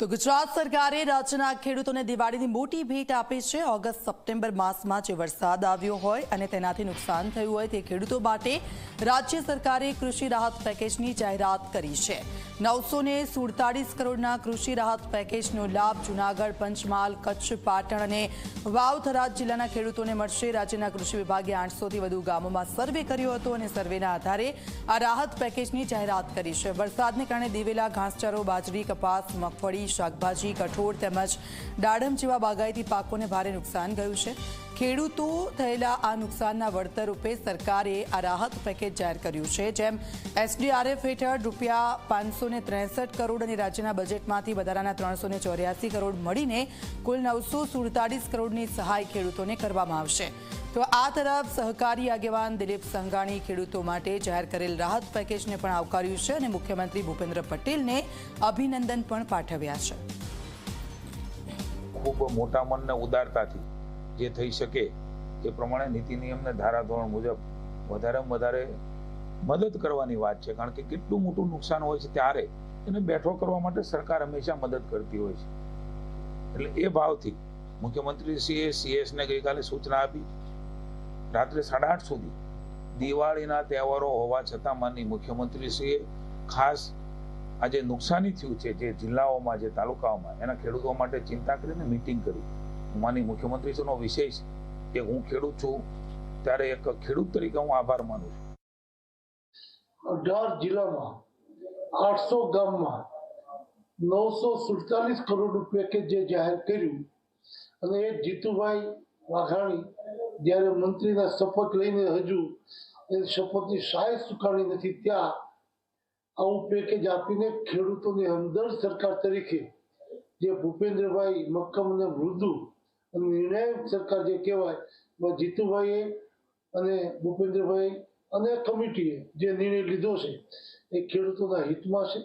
તો ગુજરાત સરકારે રાજ્યના ખેડૂતોને દિવાળીની મોટી ભેટ આપી છે. ઓગસ્ટ, સપ્ટેમ્બર માસમાં જે વરસાદ આવ્યો હોય અને તેનાથી નુકસાન થયું હોય તે ખેડૂતો માટે રાજ્ય સરકારે કૃષિ રાહત પેકેજની જાહેરાત કરી છે. નવસો ને સુડતાલીસ કરોડના કૃષિ રાહત પેકેજનો લાભ જુનાગઢ, પંચમહાલ, કચ્છ, પાટણ અને વાવથરાજ જિલ્લાના ખેડૂતોને મળશે. રાજ્યના કૃષિ વિભાગે આઠસોથી વધુ ગામોમાં સર્વે કર્યો હતો અને સર્વેના આધારે આ રાહત પેકેજની જાહેરાત કરી છે. વરસાદને કારણે દિવેલા ઘાસચારો, બાજરી, કપાસ, મગફળી, શાકભાજી, કઠોળ તેમજ દાડમ જેવા બાગાયતી પાકોને ભારે નુકસાન ગયું છે. ખેડૂતો થયેલા આ નુકસાનના વળતર રૂપે સરકારે આ રાહત પેકેજ જાહેર કર્યું છે, જેમ એસડીઆરએફ હેઠળ રૂપિયા પાંચસો ત્રેસઠ કરોડ અને રાજ્યના બજેટમાંથી વધારાના ત્રણસો ચોર્યાસી કરોડ મળીને કુલ નવસો સુડતાલીસ કરોડની સહાય ખેડૂતોને કરવામાં આવશે. તો આ તરફ સહકારી આગેવાન દિલીપ સંઘાણી ખેડૂતો માટે જાહેર કરેલ રાહત પેકેજને પણ આવકાર્યું છે અને મુખ્યમંત્રી ભૂપેન્દ્ર પટેલને અભિનંદન પણ પાઠવ્યા છે. ખૂબ મોટા મનને ઉદારતાથી જે થઈ શકે એ પ્રમાણે નીતિ નિયમને ધારાધોરણ મુજબ વધારેમાં વધારે મદદ કરવાની વાત છે. કારણ કે કેટલું મોટું નુકસાન હોય છે ત્યારે એને બેઠો કરવા માટે સરકાર હંમેશા મદદ કરતી હોય છે. એટલે એ ભાવથી મુખ્યમંત્રીશ્રીએ સીએસને ગઈકાલે સૂચના આપી. રાત્રે સાડા આઠ સુધી દિવાળીના તહેવારો હોવા છતાં માની મુખ્યમંત્રીશ્રીએ ખાસ આ જે નુકસાની થયું છે જે જિલ્લાઓમાં, જે તાલુકાઓમાં, એના ખેડૂતો માટે ચિંતા કરીને મિટિંગ કરી. માની મુખ્યમંત્રીશ્રીનો વિષય કે હું ખેડૂત છું, ત્યારે એક ખેડૂત તરીકે હું આભાર માનું છું. અઢાર જિલ્લામાં, આઠસો ગામમાં, નવસો સુડતાલીસ કરોડ રૂપિયા કે જે જાહેર કર્યું, અને એ જીતુભાઈ વાઘાણી જ્યારે મંત્રીના શપથ લઈને હજુ એ શપથની શાહી ચુકાણી નથી, ત્યાં આવું પેકેજ આપીને ખેડૂતોની હમદર્દ સરકાર તરીકે જે ભૂપેન્દ્રભાઈ મક્કમ અને મૃદુ અને નિર્ણાયક સરકાર જે કહેવાય જીતુભાઈએ અને ભૂપેન્દ્રભાઈ અને કમિટીએ જે નિર્ણય લીધો છે, એ ખેડૂતોના હિતમાં છે.